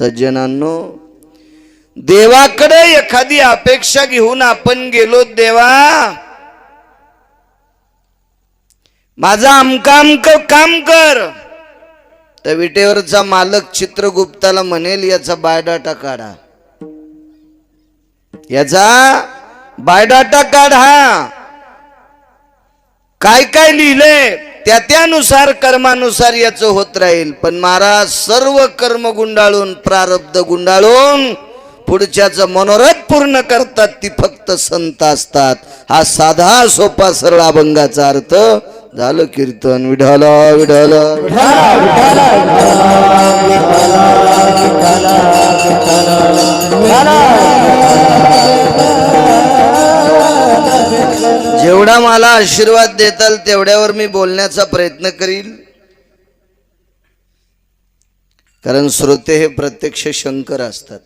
सज्जनांनो देवाकडे एखादी अपेक्षा घेऊन आपण गेलो देवा. माझा आमका आमक काम कर. तर विटेवरचा मालक चित्रगुप्ताला म्हणेल याचा बायोडाटा काढा. याचा बायोडाटा काढा. काय काय लिहिलंय त्या त्यानुसार कर्मानुसार याचं होत राहील. पण महाराज सर्व कर्म गुंडाळून प्रारब्ध गुंडाळून पुढच्याचं मनोरथ पूर्ण करतात ती फक्त संत असतात. हा साधा सोपा सरळ अभंगाचा अर्थ झालं कीर्तन. विढाल विढाल विढाल आशीर्वाद देताल तेवढ्यावर मी बोलण्याचा प्रयत्न करील कारण श्रोते हे प्रत्यक्ष शंकर असतात.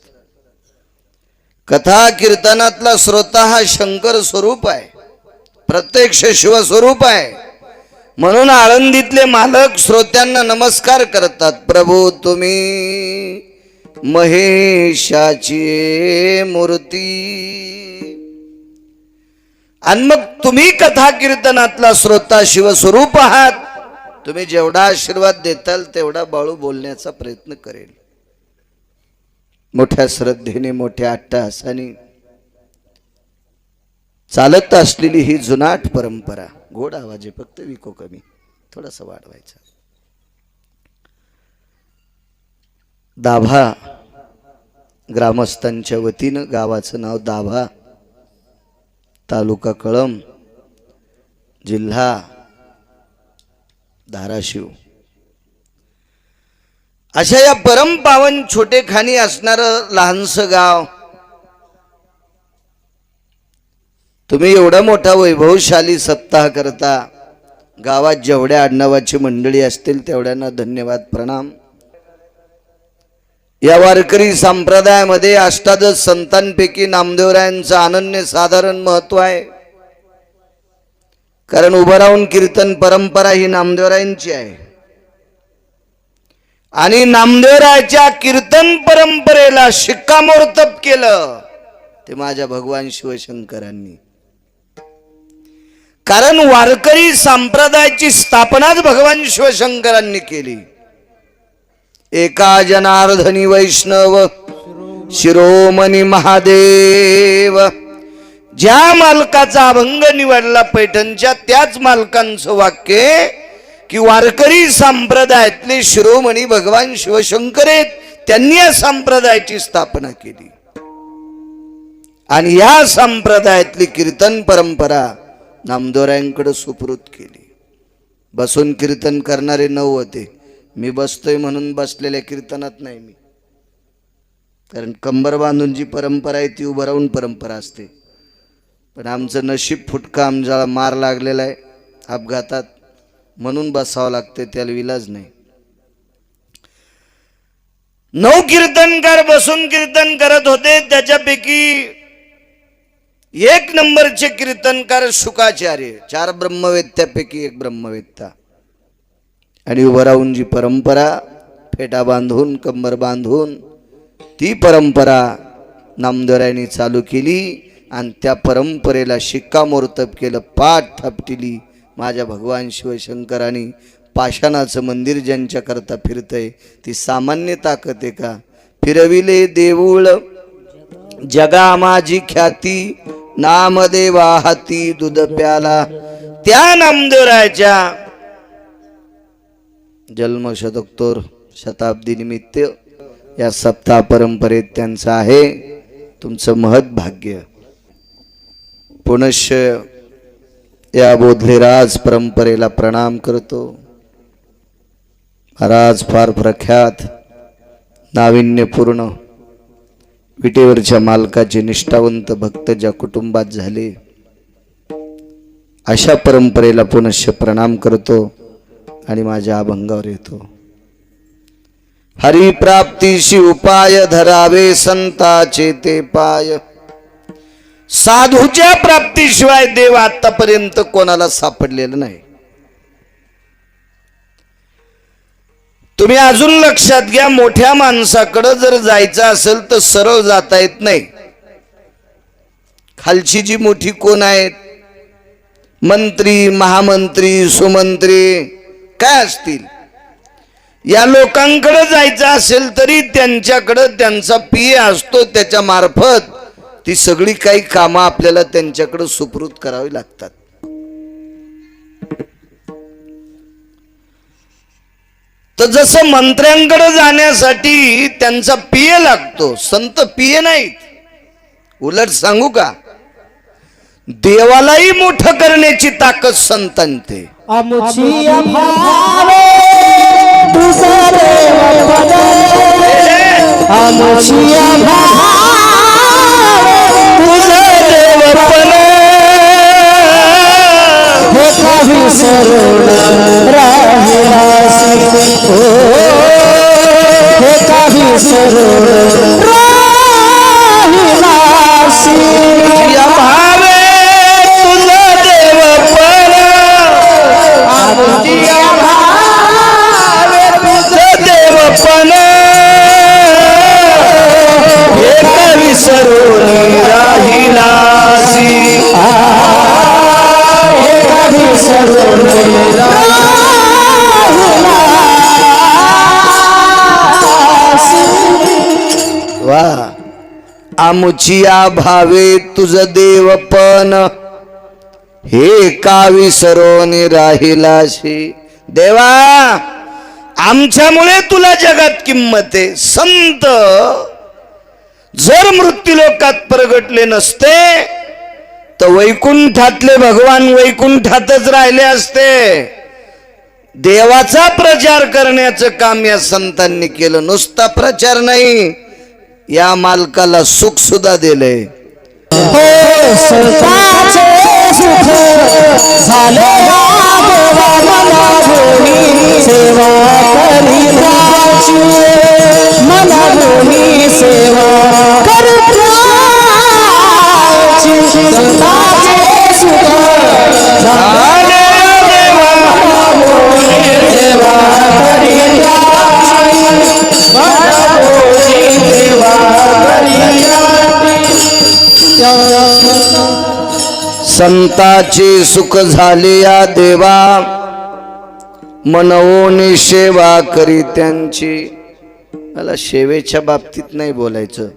कथा कीर्तनातला श्रोता हा शंकर स्वरूप आहे. प्रत्यक्ष शिवस्वरूप आहे. म्हणून आळंदीतले मालक श्रोत्यांना नमस्कार करतात. प्रभू तुम्ही महेशाची मूर्ती. आणि मग तुम्ही कथा कीर्तनातला श्रोता शिवस्वरूप आहात. तुम्ही जेवढा आशीर्वाद देताल तेवढा बाळू बोलण्याचा प्रयत्न करेल. मोठ्या श्रद्धेने मोठ्या अट्टहासाने. चालत असलेली ही जुनाट परंपरा गोड आवाजे फक्त विको कमी थोडासा वाढवायचा. दाभा ग्रामस्थांच्या वतीनं गावाचं नाव दाभा. तालुका कळम जिल्हा धाराशिव. अशा या परमपावन छोटे खाणी असणारं लहानसं गाव तुम्ही एवढा मोठा वैभवशाली सप्ताह करता गावात जेवढ्या आडनावाची मंडळी असतील तेवढ्यांना धन्यवाद प्रणाम. या वारकरी संप्रदायामध्ये अष्टादश संतांपैकी नामदेवरायांचं अनन्य साधारण महत्त्व आहे. कारण उभं राहून कीर्तन परंपरा ही नामदेवरायांची आहे. आणि नामदेवरायाच्या कीर्तन परंपरेला शिक्कामोर्तब केलं ते माझ्या भगवान शिवशंकरांनी. कारण वारकरी संप्रदायाची स्थापनाच भगवान शिवशंकरांनी केली. एका जनार्दनी वैष्णव शिरोमणी महादेव. ज्या मालकाचा अभंग निवडला पैठणच्या त्याच मालकांचं वाक्य की वारकरी संप्रदायातले शिरोमणी भगवान शिवशंकर आहेत त्यांनी या संप्रदायाची स्थापना केली. आणि या संप्रदायातली कीर्तन परंपरा नामदोऱ्यांकडे सुपूर्द केली. बसून कीर्तन करणारे नऊ होते. मी बसतोय म्हणून बसलेल्या कीर्तनात नाही मी. कारण कंबर बांधून जी परंपरा आहे ती उभं राहून परंपरा असते. पण आमचं नशीब फुटका आमच्याला मार लागलेला आहे अपघातात. म्हणून बसावं लागते त्याला विलाज नाही. नऊ कीर्तनकार बसून कीर्तन करत होते त्याच्यापैकी एक नंबरचे कीर्तनकार शुकाचार्य चार ब्रह्मवेत्यापैकी एक ब्रह्मवेत्ता. आणि उभं राहून जी परंपरा फेटा बांधून कंबर बांधून ती परंपरा नामदोऱ्यांनी चालू केली आणि त्या परंपरेला शिक्कामोर्तब केलं पाठ थापटिली. माझ्या भगवान शिवशंकरांनी पाषाणाचं मंदिर ज्यांच्याकरता फिरतंय ती सामान्य ताकद आहे का? फिरविले देऊळ जगा माझी ख्याती नामदेवा हाती दूध प्याला. त्या नामदेवराच्या जन्मशतोत्तर शताब्दी निमित्त या सप्ताह परंपरेत त्यांचं आहे तुमचं महत् भाग्य. पुनश्च या बोधलेराज परंपरेला प्रणाम करतो. महाराज फार प्रख्यात नाविन्यपूर्ण विटेवरच्या मालकाचे निष्ठावंत भक्त ज्या कुटुंबात झाले अशा परंपरेला पुनश्च प्रणाम करतो. आणि माझ्या अभंगावर येतो. हरिप्राप्तीशी उपाय धरावे संताचे ते पाय. साधूच्या प्राप्तीशिवाय देव आतापर्यंत कोणाला सापडलेलं नाही. तुम्ही अजून लक्षात घ्या मोठ्या माणसाकडं जर जायचं असेल तर सरळ जाता येत नाही. खालची जी मोठी कोण आहेत? मंत्री महामंत्री सुमंत्री काय असतील? या लोकांकडे जायचं असेल तरी त्यांच्याकडं त्यांचा पीए असतो त्याच्या मार्फत ती सगळी काही कामं आपल्याला त्यांच्याकडे सुपृत करावी लागतात. तर जसं मंत्र्यांकडे जाण्यासाठी त्यांचा पीए लागतो संत पिये नाहीत. उलट सांगू का? देवालाही मोठं करण्याची ताकद संतांते हे काही आमुचिया भावे तुझ देवपण हे का विसरून राहिलाशी देवा आमच्यामुळे तुला जगात किंमत आहे. संत जर मृत्यूलोकात प्रगटले नसते तर वैकुंठातले भगवान वैकुंठातच राहिले असते. देवाचा प्रचार करण्याचं काम या संतांनी केलं. नुसता प्रचार नाही. या मालकाला सुख सुद्धा दिले. सेवा संताचे सुख झाले या देवा. मनवोनी सेवा करी त्यांची. मला सेवेच्या बाबतीत नाही बोलायचं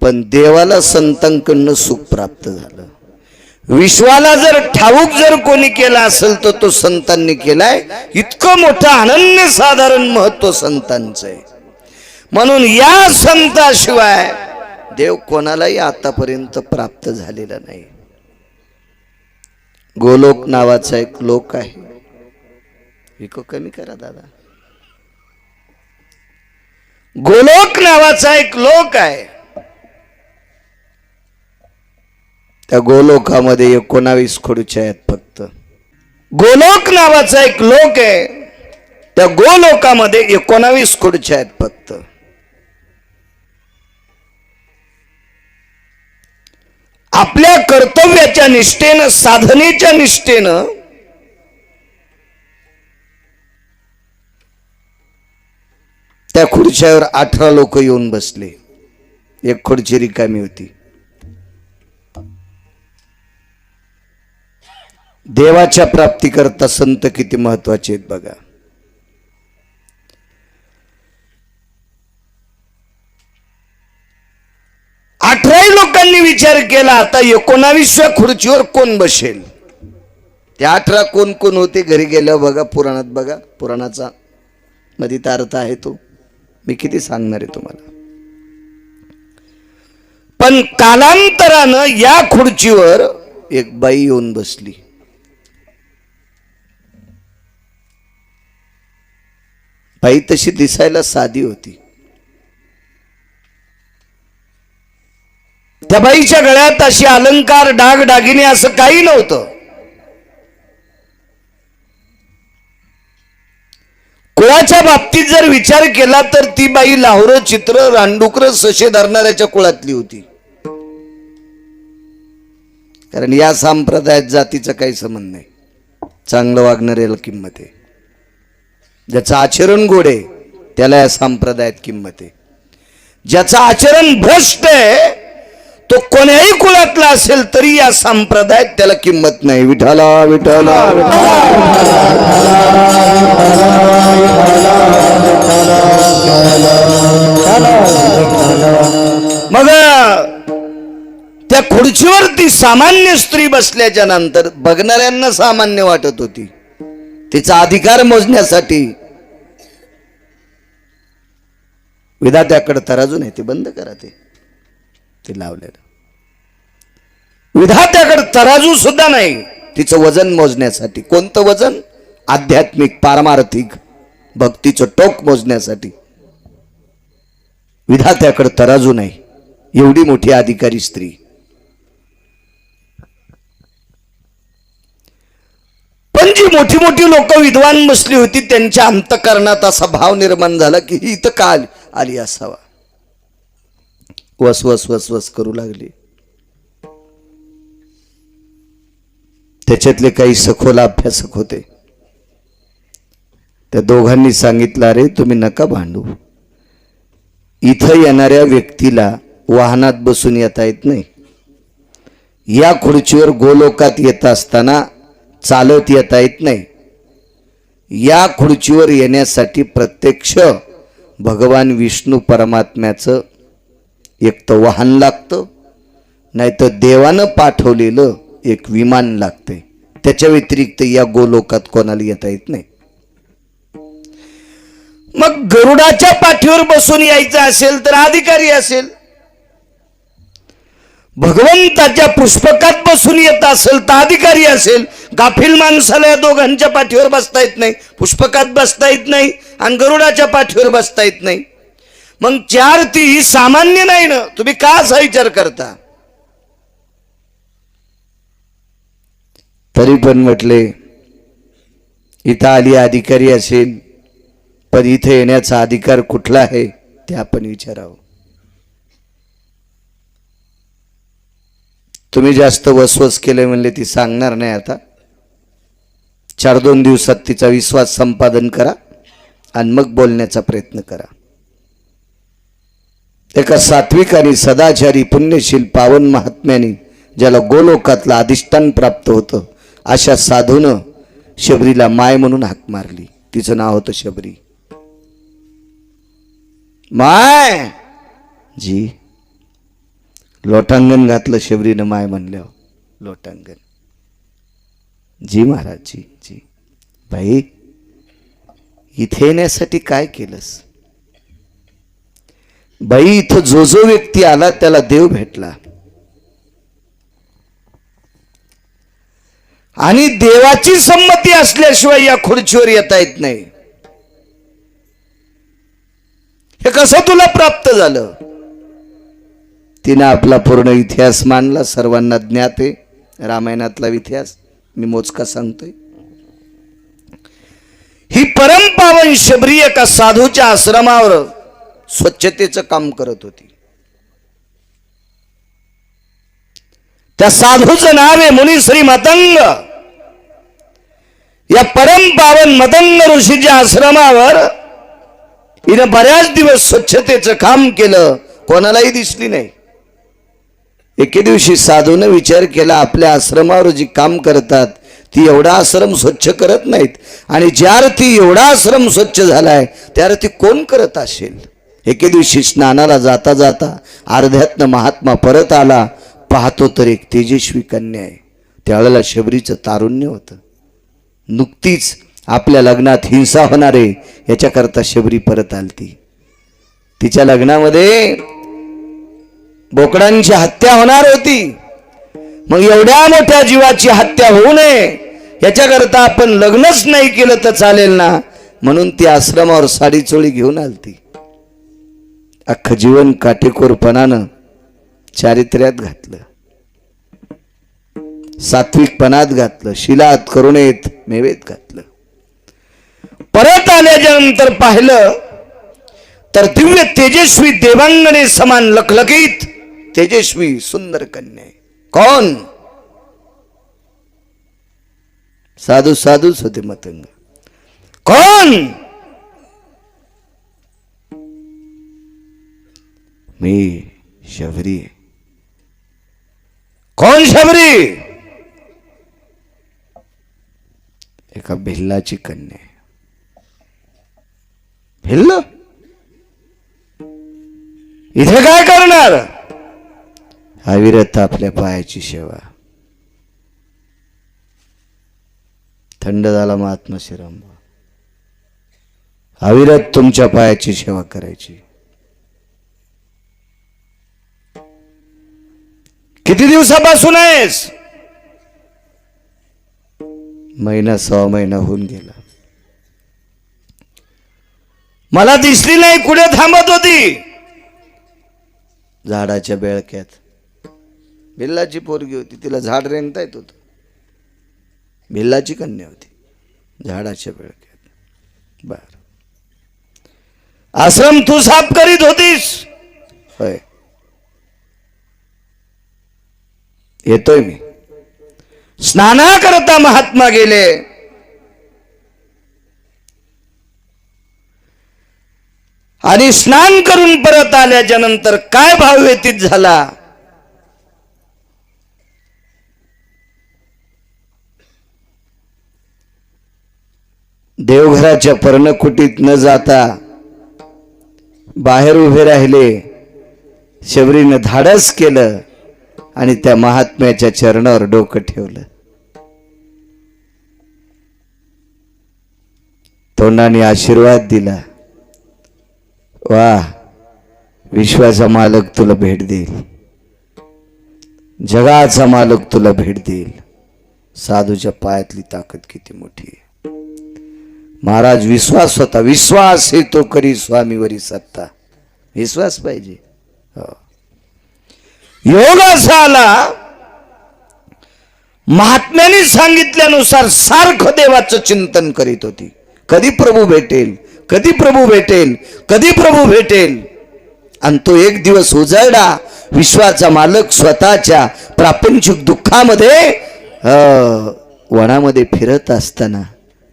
पण देवाला संतांकडनं सुख प्राप्त झालं. विश्वाला जर ठाऊक जर कोणी केला असेल तर तो संतांनी केलाय. इतकं मोठं अनन्य साधारण महत्त्व संतांचं आहे. म्हणून या संताशिवाय देव कोणालाही आतापर्यंत प्राप्त झालेला नाही. गोलोक नावाचा एक लोक आहे. विको कमी करा दादा. गोलोक नावाचा एक लोक आहे. त्या गोलोकामध्ये एकोणावीस खुर्च्या आहेत फक्त. गोलोक नावाचा एक लोक आहे. त्या गोलोकामध्ये एकोणावीस खुर्च्या आहेत फक्त. आपल्या कर्तव्याच्या निष्ठेनं साधनेच्या निष्ठेनं त्या खुर्च्यावर अठरा लोक येऊन बसले. एक खुर्ची रिकामी होती. देवाच्या प्राप्तीकरता संत किती महत्त्वाचे आहेत बघा. लोकांनी विचार केला आता एकोणावीसव्या खुर्चीवर कोण बसेल? त्या अठरा कोण कोण होते घरी गेल्यावर बघा पुराणात बघा पुराणाचा मध्ये अर्थ आहे तो. मी किती सांगणार आहे तुम्हाला? पण कालांतरानं या खुर्चीवर एक बाई येऊन बसली. बाई तशी दिसायला साधी होती. त्या बाईच्या गळ्यात अशी अलंकार डाग डागिने असं काही नव्हतं. कुळाच्या बाबतीत जर विचार केला तर ती बाई लाहोर चित्र रानडुकर सशे धरणाऱ्याच्या कुळातली होती. कारण या संप्रदायात जातीचा काही संबंध नाही. चांगलं वागणाऱ्याला किंमत आहे. ज्याचं आचरण गोड आहे त्याला या संप्रदायात किंमत आहे. ज्याचं आचरण भ्रष्ट आहे तो कोण्याही कुळातला असेल तरी या संप्रदायात त्याला किंमत नाही. विठाला विठाला मग त्या खुर्चीवरती सामान्य स्त्री बसल्याच्या नंतर बघणाऱ्यांना सामान्य वाटत होती. तिचा अधिकार मोजण्यासाठी विधात्याकडे तराजू नाही ते बंद करा ते. ते लावलेलं. विधात्याकडे तराजू सुद्धा नाही. तिचं वजन मोजण्यासाठी. कोणतं वजन? आध्यात्मिक पारमार्थिक भक्तीचं टोक मोजण्यासाठी. विधात्याकडे तराजू नाही. एवढी मोठी अधिकारी स्त्री. पण जी मोठी मोठी लोक विद्वान बसली होती त्यांच्या अंतकरणात असा भाव निर्माण झाला की ही इथं काल आली असावा. वसवस वसवस करू लागली. त्याच्यातले काही सखोल अभ्यासक होते. त्या दोघांनी सांगितलं अरे तुम्ही नका भांडू. इथं येणाऱ्या व्यक्तीला वाहनात बसून येता येत नाही. या खुर्चीवर गोलोकात येत असताना चालत येता येत नाही. या खुर्चीवर येण्यासाठी प्रत्यक्ष भगवान विष्णू परमात्म्याचं एक तर वाहन लागतं नाहीतर देवानं पाठवलेलं एक विमान लागते त्याच्या व्यतिरिक्त या गोलोकात कोणाला येता येत नाही. मग गरुडाच्या पाठीवर बसून यायचं असेल तर अधिकारी असेल. भगवंताच्या पुष्पकात बसून येत असेल तर अधिकारी असेल. गाफील माणसाला या दोघांच्या पाठीवर बसता येत नाही. पुष्पकात बसता येत नाही आणि गरुडाच्या पाठीवर बसता येत नाही. मग चार ती ही सामान्य नाही ना तुम्ही का असा विचार करता? तरी पण म्हटले इथं आली अधिकारी असेल पण इथे येण्याचा अधिकार कुठला आहे ते आपण विचारावं. तुम्ही जास्त वसवस केले म्हणले ती सांगणार नाही आता. चार दोन दिवसात तिचा विश्वास संपादन करा आणि मग बोलण्याचा प्रयत्न करा. एका सात्विक आणि सदाचारी पुण्यशील पावन महात्म्याने ज्याला गोलोकातलं अधिष्ठान प्राप्त होतं अशा साधूनं शबरीला माय म्हणून हाक मारली. तिचं नाव होतं शबरी. माय! जी. लोटांगण घातलं शबरीनं माय म्हणल्यावर. लोटांगण. जी महाराज जी जी. बाई इथे येण्यासाठी काय केलंस? बाई इथं जो जो व्यक्ती आला त्याला देव भेटला. आणि देवाची संमती असल्याशिवाय या खुर्चीवर येता येत नाही. हे कसं तुला प्राप्त झालं? तिनं आपला पूर्ण इतिहास मानला सर्वांना ज्ञात आहे रामायणातला इतिहास मी मोजका सांगतोय. ही परमपावन शबरी एका साधूच्या आश्रमावर स्वच्छतेचं काम करत होती. त्या साधूचं नाव आहे मुनिश्री मतंग. या परमपावन मतंग ऋषीच्या आश्रमावर हिनं बऱ्याच दिवस स्वच्छतेचं काम केलं. कोणालाही दिसली नाही. एके दिवशी साधूनं विचार केला आपल्या आश्रमावर जी काम करतात ती एवढा आश्रम स्वच्छ करत नाहीत. आणि ज्या ती एवढा आश्रम स्वच्छ झालाय त्या ती कोण करत असेल? एके दिवशी स्नानाला जाता जाता अर्ध्यातनं महात्मा परत आला. पाहतो तर एक तेजस्वी कन्या आहे. त्यावेळेला शबरीचं तारुण्य होतं. नुकतीच आपल्या लग्नात हिंसा होणार आहे याच्याकरता शबरी परत आलती. तिच्या लग्नामध्ये बोकडांची हत्या होणार होती. मग एवढ्या मोठ्या जीवाची हत्या होऊ नये याच्याकरता आपण लग्नच नाही केलं तर चालेल ना? म्हणून ती आश्रमावर साडी चोळी घेऊन आलती. अख्खं जीवन काटेकोरपणानं चारित्र्यात घातलं. सात्विकपणात घातलं. शिलात करुणेत मेवेत घातलं. परत आल्याच्यानंतर पाहिलं तर दिव्य तेजस्वी देवांगणे समान लखलखीत तेजस्वी सुंदर कन्या कोण? साधू साधूच होते मतंग. कोण? मी शबरी. कोण शबरी? एका भिल्लाची कन्या. भिल्ल? इथे काय करणार? अविरत आपल्या पायाची सेवा. थंड झाला महात्मा श्रीराम अविरत तुमच्या पायाची सेवा करायची. किती दिवसापासून आहेस? महिना सहा महिना होऊन गेला. मला दिसली नाही कुठे थांबत होती? झाडाच्या बेळक्यात. भिल्लाची पोरगी होती तिला झाड रेंगता येत होतं. भिल्लाची कन्या होती झाडाच्या बेळक्यात. बर. आश्रम तू साफ करीत होतीस? होय. येतोय मी. स्नाना करता महात्मा गेले. आणि स्नान करून परत आल्याच्यानंतर काय भाव व्यतीत झाला? देवघराच्या पर्णकुटीत न जाता बाहेर उभे राहिले. शबरीनं धाडस केलं. आणि त्या महात्म्याच्या चरणावर डोकं ठेवलं. तोंडाने आशीर्वाद दिला. वा विश्वाचा मालक तुला भेट देईल. जगाचा मालक तुला भेट देईल. साधूच्या पायातली ताकद किती मोठी आहे. महाराज विश्वास होता. विश्वास हे तो करी स्वामीवरी सत्ता. विश्वास पाहिजे. हो. योग असा आला महात्म्याने सांगितल्यानुसार सारखं देवाचं चिंतन करीत होती. कधी प्रभू भेटेल कधी प्रभू भेटेल कधी प्रभू भेटेल? आणि तो एक दिवस उजळला विश्वाचा मालक स्वतःच्या प्रापंचिक दुःखामध्ये वनामध्ये फिरत असताना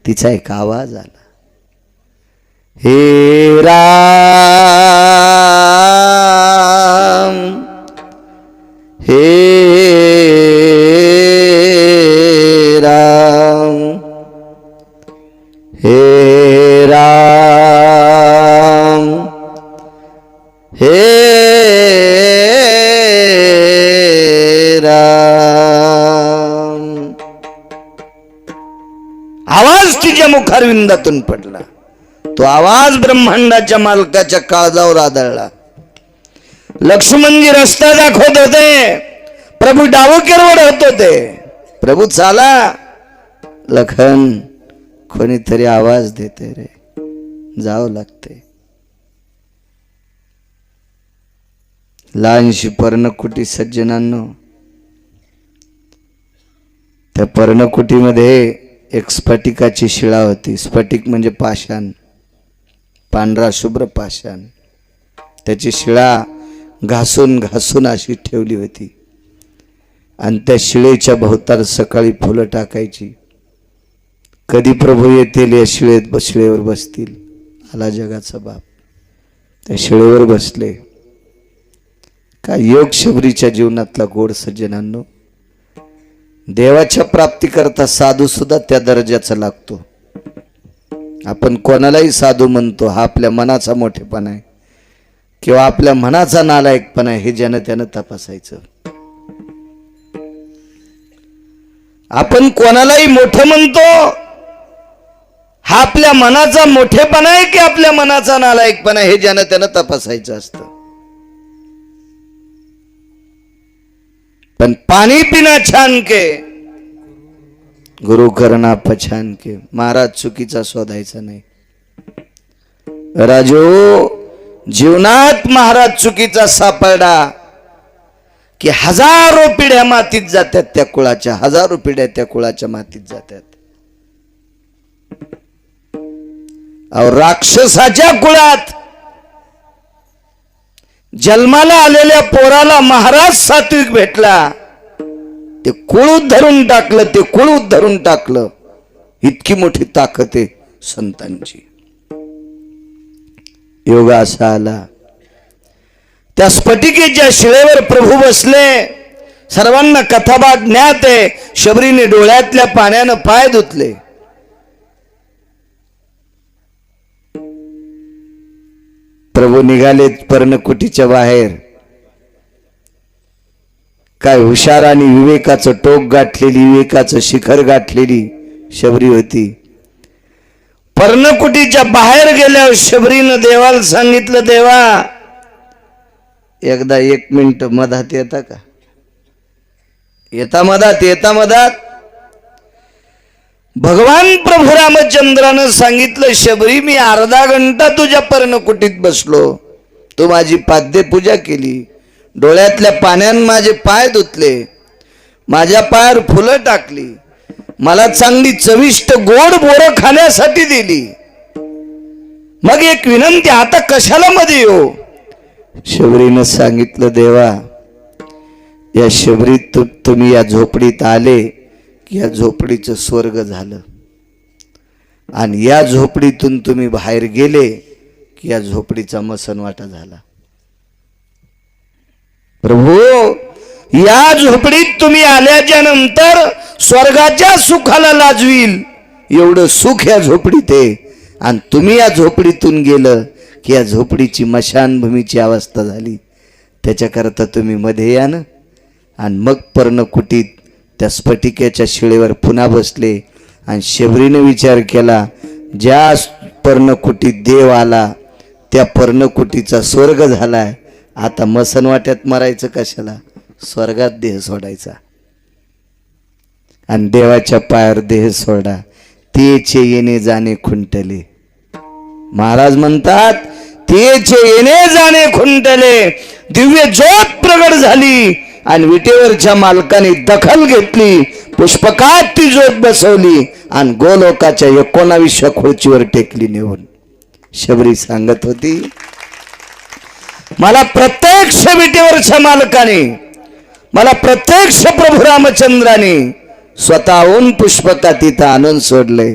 तिचा एक आवाज आला. हे राम! हे राम हे राम हे राम. आवाज तिच्या मुखारविंदातून पडला. तो आवाज ब्रह्मांडाच्या मालकाच्या काळजावर आदळला. लक्ष्मणजी रस्ता दाखवत होते. प्रभू डावकेरवड होत होते. प्रभू चाला. लखन कोणीतरी आवाज देते रे. जावं लागते. लहानशी पर्णकुटी सज्जनांनो. त्या पर्णकुटीमध्ये एक स्फटिकाची शिळा होती. स्फटिक म्हणजे पाषाण. पांढरा शुभ्र पाषाण. त्याची शिळा घासून घासून अशी ठेवली होती. आणि त्या शिळेच्या भोवताल सकाळी फुलं टाकायची. कधी प्रभू येतील या शिळेत शिळेवर बसतील? आला जगाचा बाप. त्या शिळेवर बसले. का योग शबरीच्या जीवनातला गोड सज्जनांनो देवाच्या प्राप्तीकरता साधू सुद्धा त्या दर्जाचा लागतो. आपण कोणालाही साधू म्हणतो हा आपल्या मनाचा मोठेपणा आहे. किंवा आपल्या मनाचा नालायकपणा आहे हे ज्यानं त्यानं तपासायचं. आपण कोणालाही मोठं म्हणतो हा आपल्या मनाचा मोठेपणा आहे की आपल्या मनाचा नालायकपणा आहे हे ज्यानं त्यानं तपासायचं असतं. पण पाणी पिना छान के गुरु करणा पछान के महाराज चुकीचा शोधायचा नाही. राजू जीवनात महाराज चुकीचा सापडा की हजारो पिढ्या मातीत जातात त्या कुळाच्या हजारो पिढ्या त्या कुळाच्या मातीत जातात अहो राक्षसाच्या कुळात जन्माला आलेल्या पोराला महाराज सात्विक भेटला. ते कुळ धरून टाकलं ते कुळ धरून टाकलं. इतकी मोठी ताकद आहे संतांची. योग असा आला त्या स्फटिकेच्या शिळेवर प्रभू बसले. सर्वांना कथाबा ज्ञात आहे. शबरीने डोळ्यातल्या पाण्यानं पाय धुतले. प्रभू निघालेत पर्णकुटीच्या बाहेर. काय हुशार आणि विवेकाचं टोक गाठलेली विवेकाचं शिखर गाठलेली शबरी होती. पर्णकुटीच्या बाहेर गेल्यावर शबरीनं देवाला सांगितलं देवा एकदा एक मिनिट मधात येता का? येता मधात येता मधात. भगवान प्रभू रामचंद्रानं सांगितलं शबरी मी अर्धा घंटा तुझ्या पर्णकुटीत बसलो. तू माझी पाद्यपूजा केली. डोळ्यातल्या पाण्यानं माझे पाय धुतले. माझ्या पायावर फुलं टाकली. मला चांगली चविष्ट गोड बोरं खाण्यासाठी दिली. मग एक विनंती आता कशाला मध्ये येऊ? शबरीनं सांगितलं देवा या शबरीत तु- तुम्ही या झोपडीत आले की या झोपडीचं स्वर्ग झालं. आणि या झोपडीतून तुम्ही बाहेर गेले की या झोपडीचा मसनवाटा झाला. प्रभू या झोपडीत तुम्ही आल्याच्यानंतर स्वर्गाच्या सुखाला लाजवील. एवढं सुख या झोपडीत आहे. आणि तुम्ही या झोपडीतून गेलं की या झोपडीची मशानभूमीची अवस्था झाली. त्याच्याकरता तुम्ही मध्ये या ना. आणि मग पर्णकुटीत त्या स्फटिकेच्या शिळेवर पुन्हा बसले. आणि शबरीने विचार केला ज्या पर्णकुटीत देव आला त्या पर्णकुटीचा स्वर्ग झाला आहे आता मसनवाट्यात मरायचं कशाला? स्वर्गात देह सोडायचा. आणि देवाच्या पायावर देह सोडा. तेचे येणे जाणे खुंटले. महाराज म्हणतात तेचे येणे जाणे खुंटले. दिव्य ज्योत प्रगट झाली आणि विटेवरच्या मालकाने दखल घेतली. पुष्पकात ती ज्योत बसवली आणि गोलोकाच्या एकोणावीसच्या खुर्चीवर टेकली नेऊन. शबरी सांगत होती मला प्रत्यक्ष विटेवरच्या मालकाने मला प्रत्यक्ष प्रभू रामचंद्राने स्वतःहून पुष्पका तिथं आणून सोडले.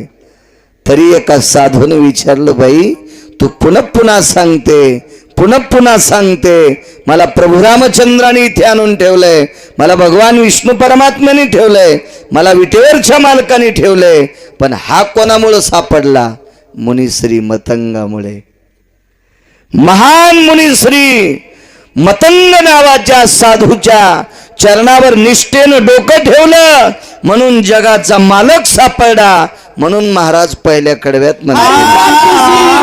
तरी एका साधून विचारलं बाई तू पुन्हा पुन्हा सांगते पुन्हा पुन्हा सांगते मला प्रभू रामचंद्राने इथे आणून ठेवलंय मला भगवान विष्णू परमात्म्याने ठेवलंय मला विटेवरच्या मालकाने ठेवलंय पण हा कोणामुळं सापडला? मुनिश्री मतंगामुळे. महान मुनिश्री मतंग नावाच्या साधूच्या चरणावर निष्ठेनं डोकं ठेवलं म्हणून जगाचा मालक सापडला. म्हणून महाराज पहिल्या कडव्यात म्हणते